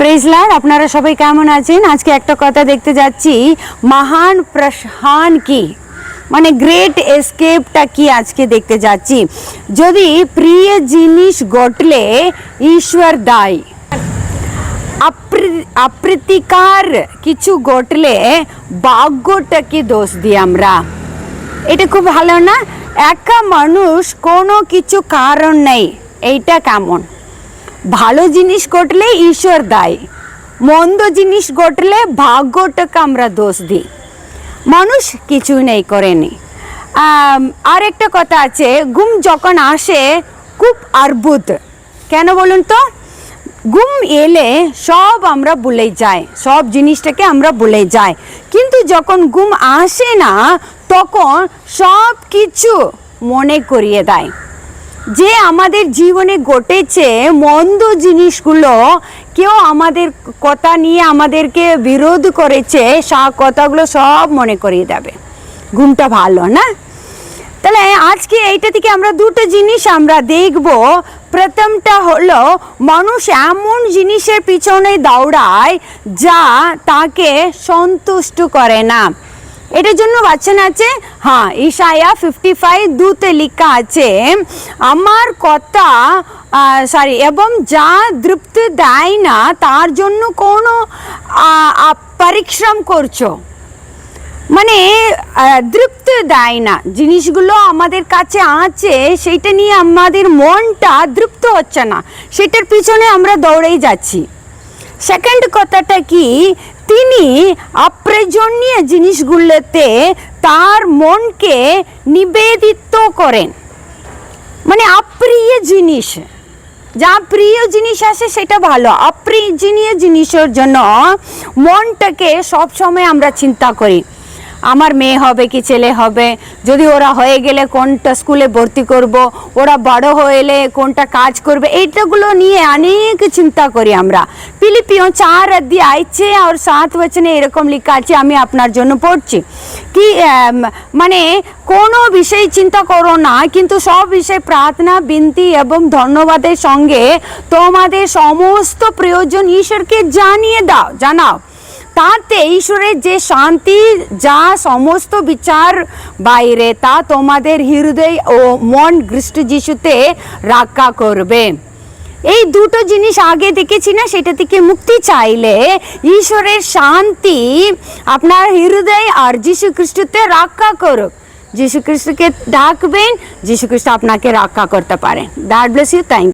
প্রেজলার আপনারা সবাই কেমন আছেন? আজকে একটা কথা দেখতে যাচ্ছি। মহান প্রসান কি? মানে গ্রেট এসকেপটা কি আজকে দেখতে যাচ্ছি? যদি প্রিয় জিনিস ঘটলে ঈশ্বর দায়। অপ্রীতিকার কিছু ঘটলে ভাগ্যটাকে দোষ দিই আমরা? এটা খুব ভালো না? একা মানুষ কোনো কিছু কারণ নেই। এইটা কেমন? ভালো জিনিস ঘটলে ঈশ্বর দায়, মন্দ জিনিস ঘটলে ভাগ্যটাকে আমরা দোষ দিই। মানুষ কিছু নেই করেনি। আর একটা কথা আছে ঘুম যখন আসে, খুব অদ্ভুত কেন বলুন তো? ঘুম এলে সব আমরা ভুলে যাই, সব জিনিসটাকে আমরা ভুলে যাই। কিন্তু যখন ঘুম আসে না, তখন সব কিছু মনে করিয়ে দেয়। যে আমাদের জীবনে ঘটেছে, মন্দ জিনিসগুলো কেউ আমাদের কথা নিয়ে আমাদেরকে বিরোধ করেছে সব কথাগুলো সব মনে করিয়ে দেবে। ঘুমটা ভালো, না? তাহলে আজকে এইটা থেকে আমরা দুটো জিনিস আমরা দেখব। প্রথমটা হলো, মানুষ এমন জিনিসের পিছনে দৌড়ায় যা তাকে সন্তুষ্ট করে না। এটার জন্য বাচ্চান আছে হ্যাঁ ঈশায়া ফিফটি ফাইভ দুতে লেখা আছে, আমার কথা সরি এবং যা তৃপ্তি দেয় না, তার জন্য কোনো পরিশ্রম করছ। মানে তৃপ্তি দেয় না, জিনিসগুলো আমাদের কাছে আছে, সেইটা নিয়ে আমাদের মনটা তৃপ্ত হচ্ছে না, সেটার পিছনে আমরা দৌড়েই যাচ্ছি। সেকেন্ড কথাটা কি? তিনি অপ্রয়োজনীয় জিনিসগুলোতে তার মনকে নিবেদিত করেন। মানে অপ্রিয় জিনিস। যা প্রিয় জিনিস আসে সেটা ভালো। অপ্রয়োজনীয় জিনিসের জন্য মনটাকে সবসময় আমরা চিন্তা করি। আমার মেয়ে হবে কি ছেলে হবে? যদি ওরা হয়ে গেলে কোনটা স্কুলে ভর্তি করব? ওরা বড় হয়ে কোনটা কাজ করবে? এইটাগুলো নিয়ে অনেক চিন্তা করি আমরা। পিলিপিও চার অধ্যায় ছয় আর সাত বচনে এরকম লেখা আছে, আমি আপনার জন্য পড়ছি। কি মানে কোনো বিষয় চিন্তা করো না, কিন্তু সব বিষয়ে প্রার্থনা, বিনতি এবং ধন্যবাদের সঙ্গে তোমাদের সমস্ত প্রয়োজন ঈশ্বরকে জানিয়ে দাও, জানাও। তাতে ঈশ্বরের যে শান্তি, যা সমস্ত বিচার বাইরে, তা তোমাদের হৃদয় ও মন খ্রিস্ট যিশুতে রক্ষা করবে। এই দুটো জিনিস আগে দেখেছি না? সেটা থেকে মুক্তি চাইলে ঈশ্বরের শান্তি আপনার হৃদয় আর যিশু খ্রিস্টতে রক্ষা করুক। যিশু খ্রিস্টকে ডাকবেন, যিশু খ্রিস্ট আপনাকে রক্ষা করতে পারেন দ্যাট ব্লেস ইউ থ্যাংক